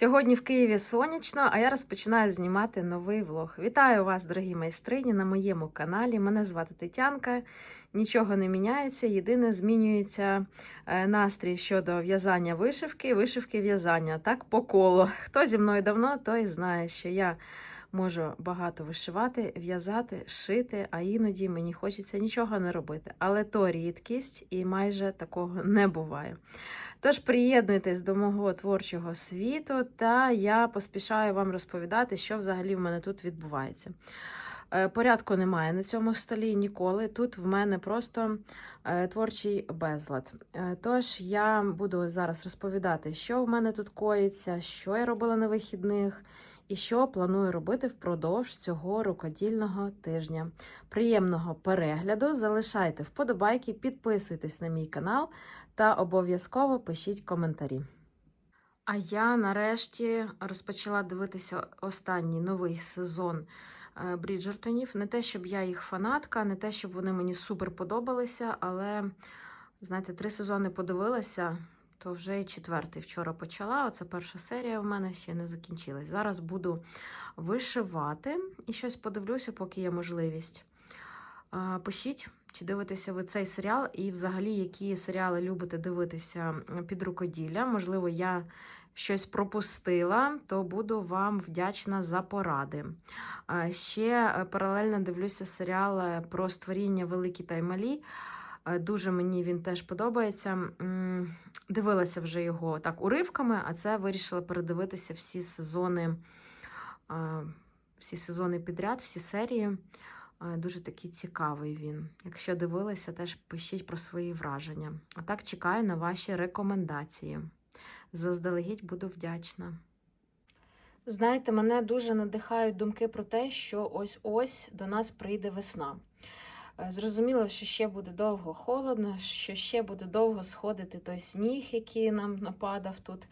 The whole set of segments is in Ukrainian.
Сьогодні в Києві сонячно, а я розпочинаю знімати новий влог. Вітаю вас, дорогі майстрині, на моєму каналі. Мене звати Тетянка. Нічого не міняється. Єдине змінюється е, настрій щодо в'язання вишивки, вишивки в'язання. Так, по колу. Хто зі мною давно, той знає, що я можу багато вишивати, в'язати, шити, а іноді мені хочеться нічого не робити. Але то рідкість і майже такого не буває. Тож приєднуйтесь до мого творчого світу, та я поспішаю вам розповідати, що взагалі в мене тут відбувається. Е, Порядку немає на цьому столі ніколи. Тут в мене просто е, творчий безлад. Е, Тож я буду зараз розповідати, що в мене тут коїться, що я робила на вихідних. І що планую робити впродовж цього рукодільного тижня. Приємного перегляду! Залишайте вподобайки, підписуйтесь на мій канал та обов'язково пишіть коментарі. А я нарешті розпочала дивитися останній новий сезон Бріджертонів. Не те, щоб я їх фанатка, не те, щоб вони мені супер подобалися, але, знаєте, три сезони подивилася, то вже і четвертий вчора почала. Оце перша серія в мене ще не закінчилась. Зараз буду вишивати і щось подивлюся, поки є можливість. Пишіть, чи дивитеся ви цей серіал, і взагалі, які серіали любите дивитися під рукоділля. Можливо, я щось пропустила, то буду вам вдячна за поради. Ще е, паралельно дивлюся серіал про створіння великі та й малі. Е, Дуже мені він теж подобається. Дивилася вже його так уривками, а це вирішила передивитися всі сезони, всі сезони підряд, всі серії. Дуже такий цікавий він. Якщо дивилися, теж пишіть про свої враження. А так чекаю на ваші рекомендації. Заздалегідь буду вдячна. Знаєте, мене дуже надихають думки про те, що ось-ось до нас прийде весна. Е, Зрозуміло, що ще буде довго холодно, що ще буде довго сходити той сніг, який нам нападав тут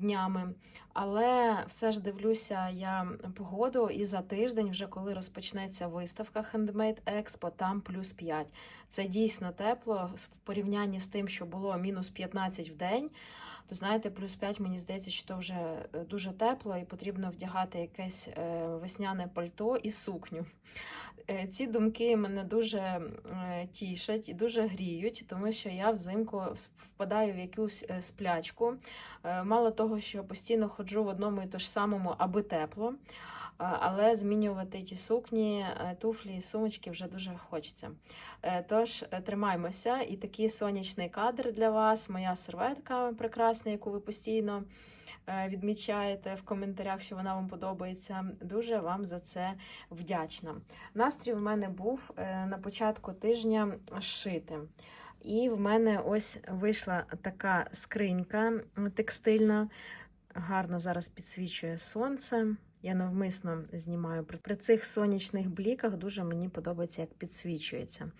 днями. Але все ж дивлюся я погоду, і за тиждень, вже коли розпочнеться виставка Handmade Expo, там плюс 5. Це дійсно тепло в порівнянні з тим, що було мінус 15 в день. То знаєте, плюс 5, мені здається, що то вже е, дуже тепло, і потрібно вдягати якесь е, весняне пальто і сукню. Е, Ці думки мене дуже тішать і дуже гріють, тому що я взимку впадаю в якусь сплячку. Мало того, що постійно ходжу в одному і то ж самому, аби тепло. Але змінювати ті сукні, е, туфлі сумочки вже дуже хочеться. Е, Тож е, тримаймося, і такий сонячний кадр для вас. Моя серветка прекрасна, яку ви постійно відмічаєте в коментарях, що вона вам подобається. Дуже вам за це вдячна. Настрій в мене був на початку тижня шити. І в мене ось вийшла така скринька текстильна. Гарно зараз підсвічує сонце. Я навмисно знімаю при- цих сонячних бліках. Дуже мені подобається, як підсвічується.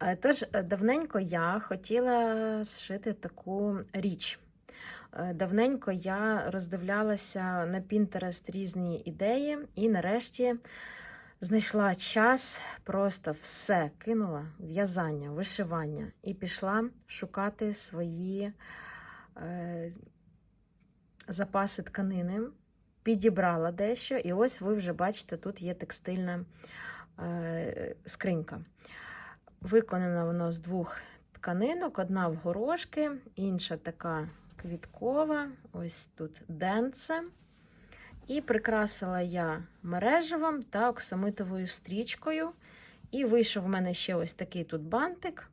Е, Тож е, давненько я хотіла зшити таку річ. Е, Давненько я роздивлялася на Pinterest різні ідеї, і нарешті знайшла час, просто все кинула в'язання, вишивання і пішла шукати свої е, запаси тканини. Підібрала дещо, і ось ви вже бачите, тут є текстильна е, скринька. Виконано воно з двох тканинок: одна в горошки, інша така квіткова, ось тут денце. І прикрасила я мереживом та оксамитовою стрічкою. І вийшов в мене ще ось такий тут бантик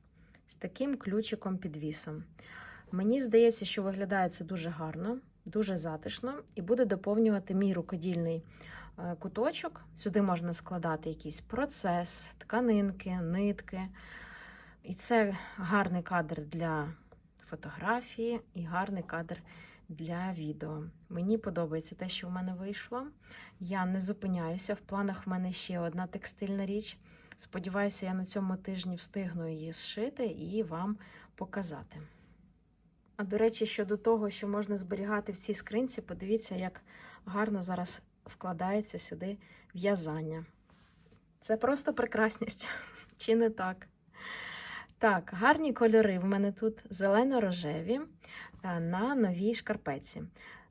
з таким ключиком-підвісом. Мені здається, що виглядає це дуже гарно, дуже затишно і буде доповнювати мій рукодільний е, куточок. Сюди можна складати якийсь процес, тканинки, нитки. І це гарний кадр для фотографії і гарний кадр для відео. Мені подобається те, що в мене вийшло. Я не зупиняюся. В планах в мене ще одна текстильна річ. Сподіваюся, я на цьому тижні встигну її зшити і вам показати. А до речі, щодо того, що можна зберігати в цій скринці, подивіться, як гарно зараз вкладається сюди в'язання. Це просто прекрасність, чи не так? Так, гарні кольори в мене тут зелено-рожеві е, на новій шкарпеці.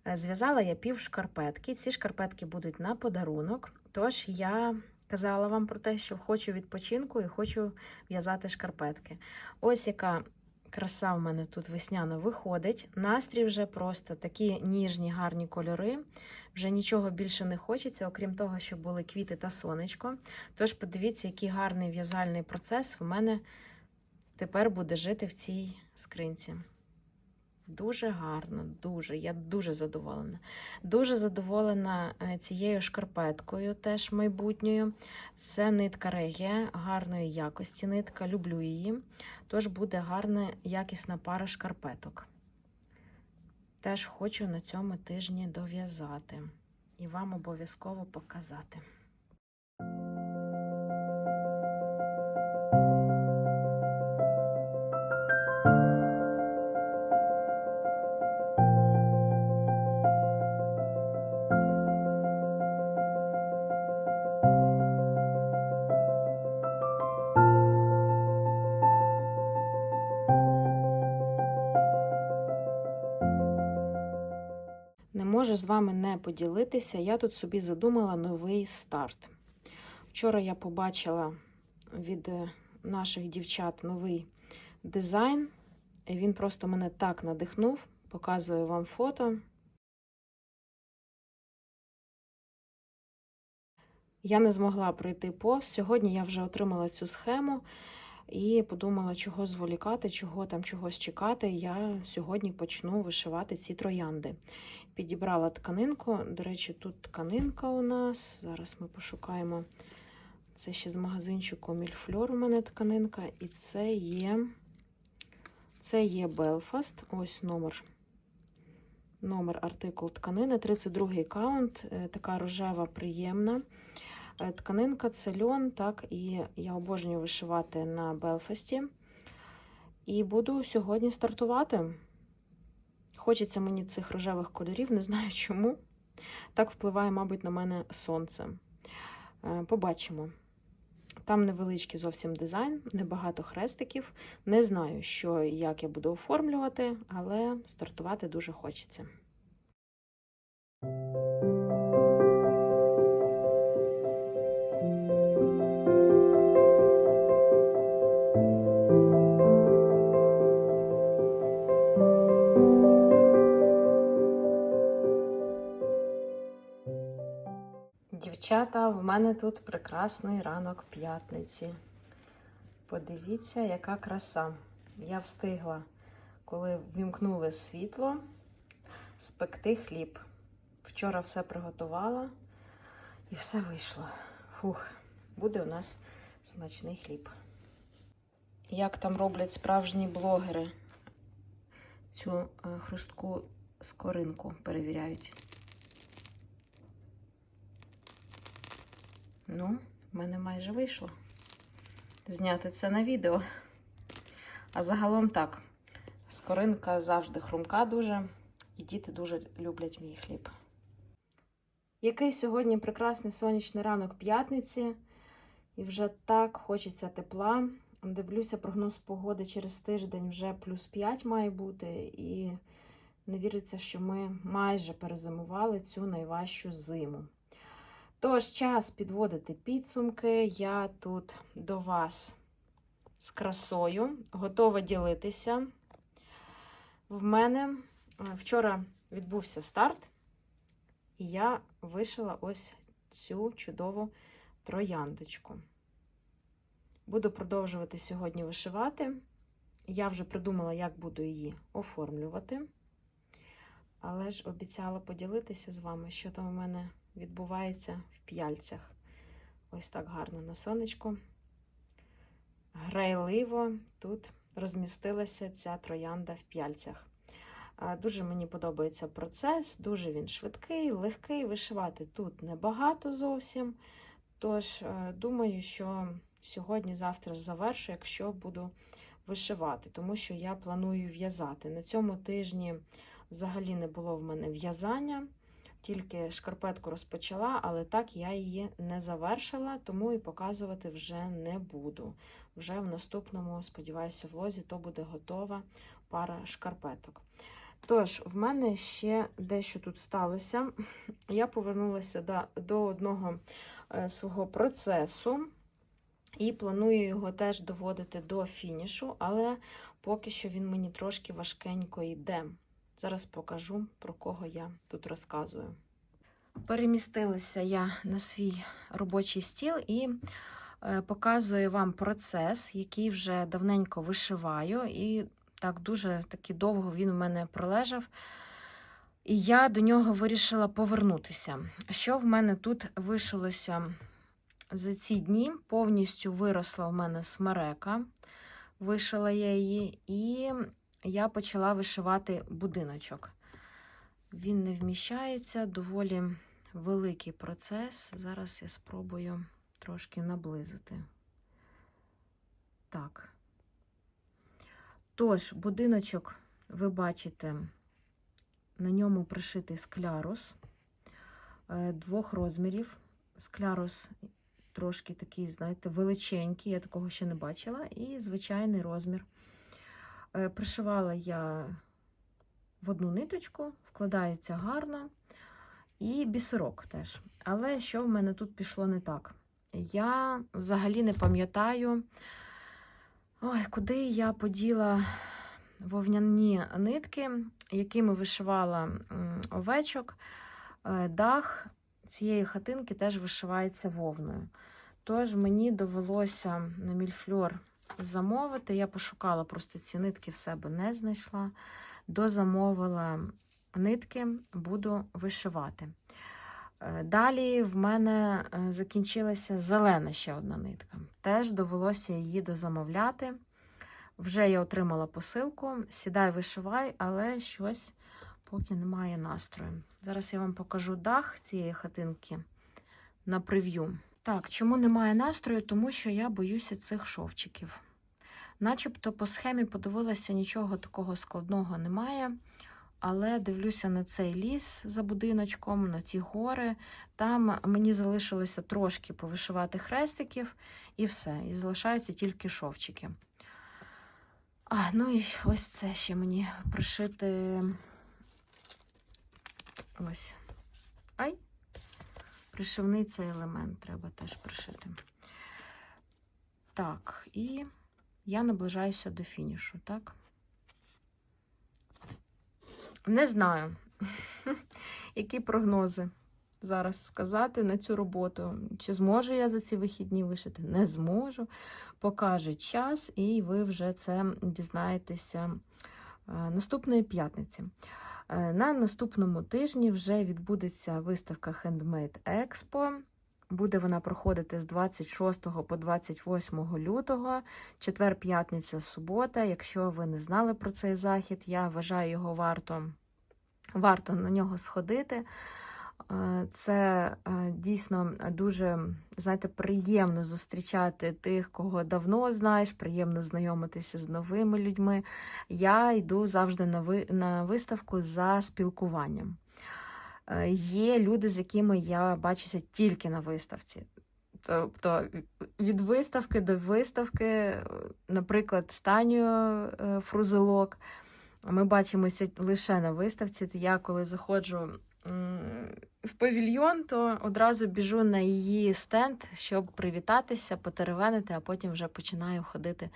Е, Зв'язала я пів шкарпетки. Ці шкарпетки будуть на подарунок. Тож я казала вам про те, що хочу відпочинку і хочу в'язати шкарпетки. Ось яка краса в мене тут весняна виходить. Настрій вже просто такі ніжні, гарні кольори. Вже нічого більше не хочеться, окрім того, щоб були квіти та сонечко. Тож подивіться, який гарний в'язальний процес в мене тепер буде жити в цій скринці. Дуже гарно, дуже. Я дуже задоволена. Дуже задоволена е, цією шкарпеткою, теж майбутньою. Це нитка регія, гарної якості нитка, люблю її. Тож буде гарна якісна пара шкарпеток. Теж хочу на цьому тижні дов'язати і вам обов'язково показати. Можу з вами не поділитися. Я тут собі задумала новий старт. Вчора я побачила від е, наших дівчат новий дизайн. І Він просто мене так надихнув. Показую вам фото. Я не змогла пройти повз. Сьогодні я вже отримала цю схему і подумала, чого зволікати, чого там чогось чекати. Я сьогодні почну вишивати ці троянди. Підібрала тканинку. До речі, тут тканинка у нас. Зараз ми пошукаємо. Це ще з магазинчику Мільфльор у мене тканинка. І це є це є Белфаст. Ось номер. Номер артикул тканини. 32 каунт. Е, Така рожева, приємна. Е, Тканинка це льон, так, і я обожнюю вишивати на Белфасті. І буду сьогодні стартувати. Хочеться мені цих рожевих кольорів, не знаю чому. Так впливає, мабуть, на мене сонце. Е, Побачимо. Там невеличкий зовсім дизайн, небагато хрестиків. Не знаю, що і як я буду оформлювати, але стартувати дуже хочеться. Дівчата, в мене тут прекрасний ранок п'ятниці. Подивіться, яка краса. Я встигла, коли вімкнули світло, спекти хліб. Вчора все приготувала і все вийшло. Фух, буде у нас смачний хліб. Як там роблять справжні блогери? Цю е, хрустку скоринку перевіряють. Ну, в мене майже вийшло зняти це на відео. А загалом так, скоринка завжди хрумка дуже, і діти дуже люблять мій хліб. Який сьогодні прекрасний сонячний ранок п'ятниці, і вже так хочеться тепла. Дивлюся, прогноз погоди через тиждень вже плюс 5 має бути, і не віриться, що ми майже перезимували цю найважчу зиму. Тож, час підводити підсумки. Я тут до вас з красою, готова ділитися. В мене вчора відбувся старт, і я вишила ось цю чудову трояндочку. Буду продовжувати сьогодні вишивати. Я вже придумала, як буду її оформлювати. Але ж обіцяла поділитися з вами, що там у мене відбувається в п'яльцях. Ось так гарно на сонечку. Грайливо тут розмістилася ця троянда в п'яльцях. Дуже мені подобається процес, дуже він швидкий, легкий. Вишивати тут небагато зовсім. Тож, думаю, що сьогодні-завтра завершу, якщо буду вишивати, тому що я планую в'язати. На цьому тижні взагалі не було в мене в'язання. Тільки шкарпетку розпочала, але так я її не завершила, тому і показувати вже не буду. Вже в наступному, сподіваюся, влозі то буде готова пара шкарпеток. Тож, в мене ще дещо тут сталося. Я повернулася до, до одного е, свого процесу і планую його теж доводити до фінішу, але поки що він мені трошки важкенько йде. Зараз покажу, про кого я тут розказую. Перемістилася я на свій робочий стіл і е, показую вам процес, який вже давненько вишиваю, і так дуже таки довго він у мене пролежав. І я до нього вирішила повернутися. Що в мене тут вишилося за ці дні? Повністю виросла в мене смерека, вишила я її, і я почала вишивати будиночок. Він не вміщається, доволі великий процес. Зараз я спробую трошки наблизити. Так. Тож, будиночок, ви бачите, на ньому пришитий склярус е, двох розмірів. Склярус трошки такий, знаєте, величенький, я такого ще не бачила, і звичайний розмір. Е, Пришивала я в одну ниточку, вкладається гарно, і бісерок теж. Але що в мене тут пішло не так? Я взагалі не пам'ятаю, ой, куди я поділа вовняні нитки, якими вишивала овечок. Е, Дах цієї хатинки теж вишивається вовною. Тож мені довелося на мільфльор замовити. Я пошукала просто ці нитки в себе не знайшла. Дозамовила нитки, буду вишивати. Е, Далі в мене е, закінчилася зелена ще одна нитка. Теж довелося її дозамовляти. Вже я отримала посилку, сідай, вишивай, але щось поки немає настрою. Зараз я вам покажу дах цієї хатинки на прев'ю. Так, чому немає настрою? Тому що я боюся цих шовчиків. Начебто по схемі подивилася, нічого такого складного немає. Але дивлюся на цей ліс за будиночком, на ці гори. Там мені залишилося трошки повишивати хрестиків, і все. І залишаються тільки шовчики. А, ну і ось це ще мені пришити. Ось. Ай! Пришивний цей елемент треба теж пришити. Так, і я наближаюся до фінішу, так? Не знаю, які прогнози зараз сказати на цю роботу. Чи зможу я за ці вихідні вишити? Не зможу. Покаже час, і ви вже це дізнаєтеся е, наступної п'ятниці. Е, На наступному тижні вже відбудеться виставка Handmade Expo. Буде вона проходити з 26 по 28 лютого, четвер, п'ятниця, субота. Якщо ви не знали про цей захід, я вважаю його варто, варто на нього сходити. Е, Це е, дійсно дуже, знаєте, приємно зустрічати тих, кого давно знаєш, приємно знайомитися з новими людьми. Я йду завжди на ви- на виставку за спілкуванням. Е, Є люди, з якими я бачуся тільки на виставці. Тобто від виставки до виставки, наприклад, Станю Фрузелок, ми бачимося лише на виставці. Я коли заходжу в павільйон, то одразу біжу на її стенд, щоб привітатися, потеревенити, а потім вже починаю ходити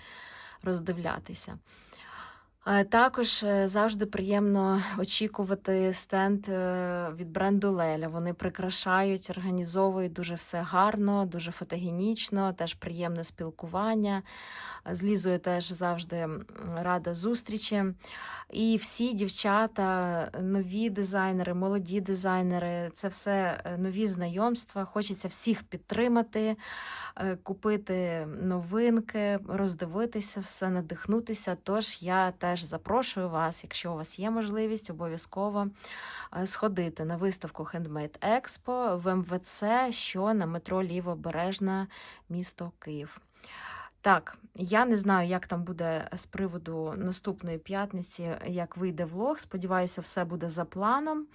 роздивлятися. Е, Також е, завжди приємно очікувати стенд е, від бренду Леля. Вони прикрашають, організовують дуже все гарно, дуже фотогенічно, теж приємне спілкування. З Лізою теж завжди рада зустрічі. І всі дівчата, нові дизайнери, молоді дизайнери, це все нові знайомства. Хочеться всіх підтримати, купити новинки, роздивитися все, надихнутися. Тож я теж запрошую вас, якщо у вас є можливість, обов'язково е, сходити на виставку Handmade Expo в МВЦ, що на метро Лівобережна, місто Київ. Так, я не знаю, як там буде з приводу наступної п'ятниці, як вийде влог. Сподіваюся, все буде за планом.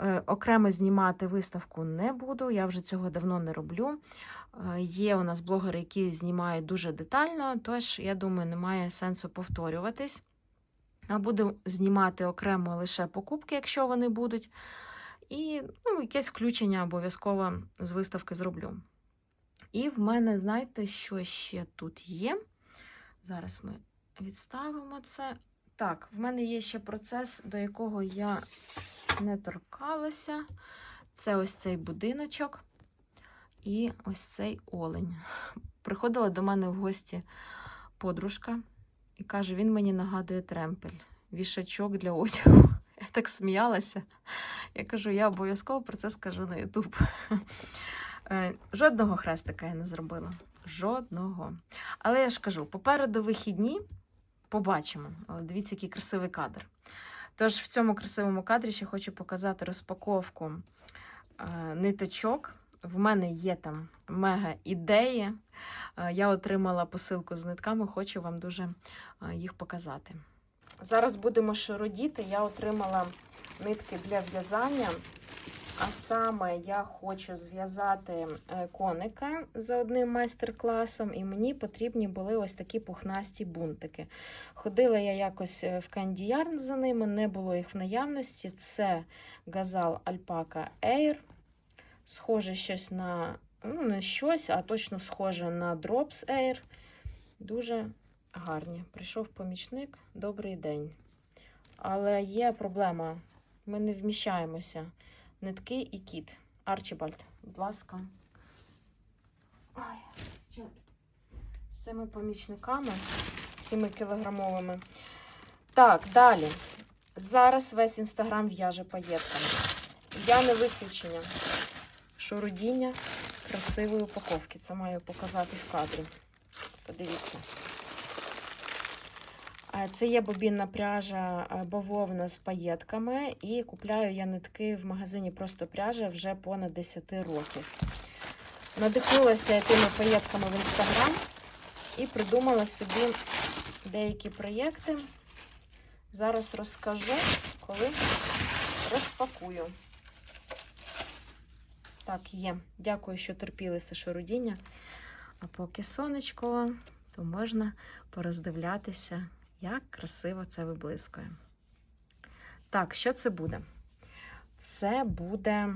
Е, Окремо знімати виставку не буду, я вже цього давно не роблю. Е, Є у нас блогери, які знімають дуже детально, тож, я думаю, немає сенсу повторюватись. А буду знімати окремо лише покупки, якщо вони будуть. І ну, якесь включення обов'язково з виставки зроблю. І в мене, знаєте, що ще тут є? Зараз ми відставимо це. Так, в мене є ще процес, до якого я не торкалася. Це ось цей будиночок і ось цей олень. Приходила до мене в гості подружка і каже: він мені нагадує тремпель, вішачок для одягу. Я так сміялася. Я кажу, я обов'язково про це скажу на Ютуб. Е, Жодного хрестика я не зробила. Жодного. Але я ж кажу, попереду вихідні побачимо. Але дивіться, який красивий кадр. Тож в цьому красивому кадрі ще хочу показати розпаковку е, ниточок. В мене є там мега ідеї. Е, Я отримала посилку з нитками, хочу вам дуже е, їх показати. Зараз будемо широдіти. Я отримала нитки для в'язання. А саме я хочу зв'язати е, коника за одним майстер-класом, і мені потрібні були ось такі пухнасті бунтики. Ходила я якось в Кандіярн за ними, не було їх в наявності. Це газал Alpaca Air. Схоже щось на, ну, не щось, а точно схоже на Drops Air. Дуже гарні. Прийшов помічник. Добрий день. Але є проблема. Ми не вміщаємося. Нитки і кіт. Арчібальд, будь ласка. Ой. З цими помічниками 7-кілограмовими. Так, далі. Зараз весь інстаграм в'яже паєтками. Я не виключення. Шурудіння красивої упаковки. Це маю показати в кадрі. Подивіться. Це є бобінна пряжа е, бавовна з паєтками, і купляю я нитки в магазині просто пряжа вже понад 10 років. Надихнулася тими паєтками в інстаграм і придумала собі деякі проєкти. Зараз розкажу, коли розпакую. Так, є. Дякую, що терпіли це. А поки сонечко, то можна пороздивлятися як красиво це виблискує. Так, що це буде? Це буде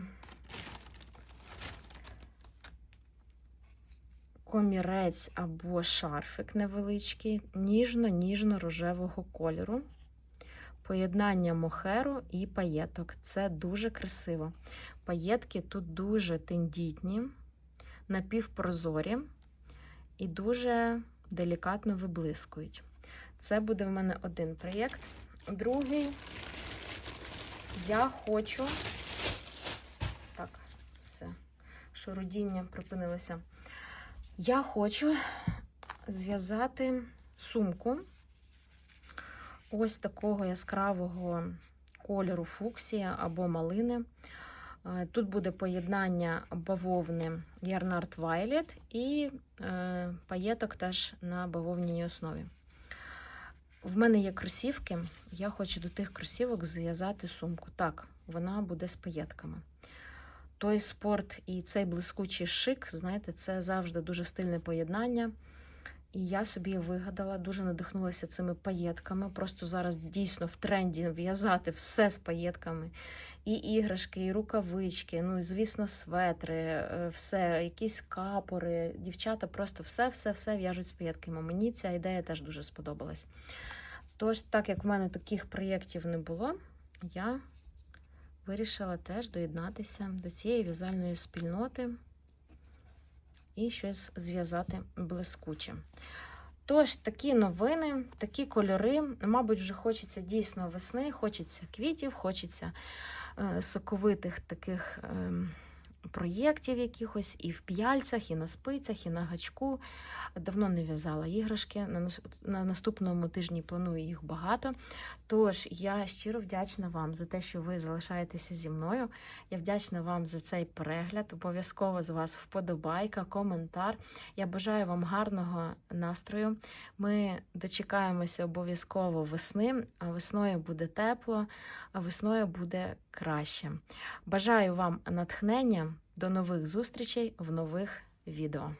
комірець або шарфик невеличкий, ніжно-ніжно-рожевого кольору. Поєднання мохеру і паєток. Це дуже красиво. Паєтки тут дуже тендітні, напівпрозорі і дуже делікатно виблискують. Це буде в мене один проєкт. Другий я хочу. Так, все, шурудіння припинилося. Я хочу зв'язати сумку ось такого яскравого кольору фуксія або малини. Е, Тут буде поєднання бавовни Ярнард Violet і е, паєток теж на бавовняній основі. В мене є кросівки, я хочу до тих кросівок зв'язати сумку. Так, вона буде з паєтками. Той спорт і цей блискучий шик, знаєте, це завжди дуже стильне поєднання. І я собі вигадала, дуже надихнулася цими паєтками. Просто зараз дійсно в тренді в'язати все з паєтками. І іграшки, і рукавички, ну і, звісно, светри, е, все, якісь капори. Дівчата просто все-все-все в'яжуть з паєтками. Мені ця ідея теж дуже сподобалась. Тож, так як в мене таких проєктів не було, я вирішила теж доєднатися до цієї в'язальної спільноти і щось зв'язати блискуче. Тож, такі новини, такі кольори. Мабуть, вже хочеться дійсно весни, хочеться квітів, хочеться е, соковитих таких е, проєктів якихось і в п'яльцях, і на спицях, і на гачку. Давно не в'язала іграшки. На, наступному тижні планую їх багато. Тож я щиро вдячна вам за те, що ви залишаєтеся зі мною. Я вдячна вам за цей перегляд. Обов'язково з вас вподобайка, коментар. Я бажаю вам гарного настрою. Ми дочекаємося обов'язково весни, а весною буде тепло, а весною буде краще. Бажаю вам натхнення. До нових зустрічей в нових відео.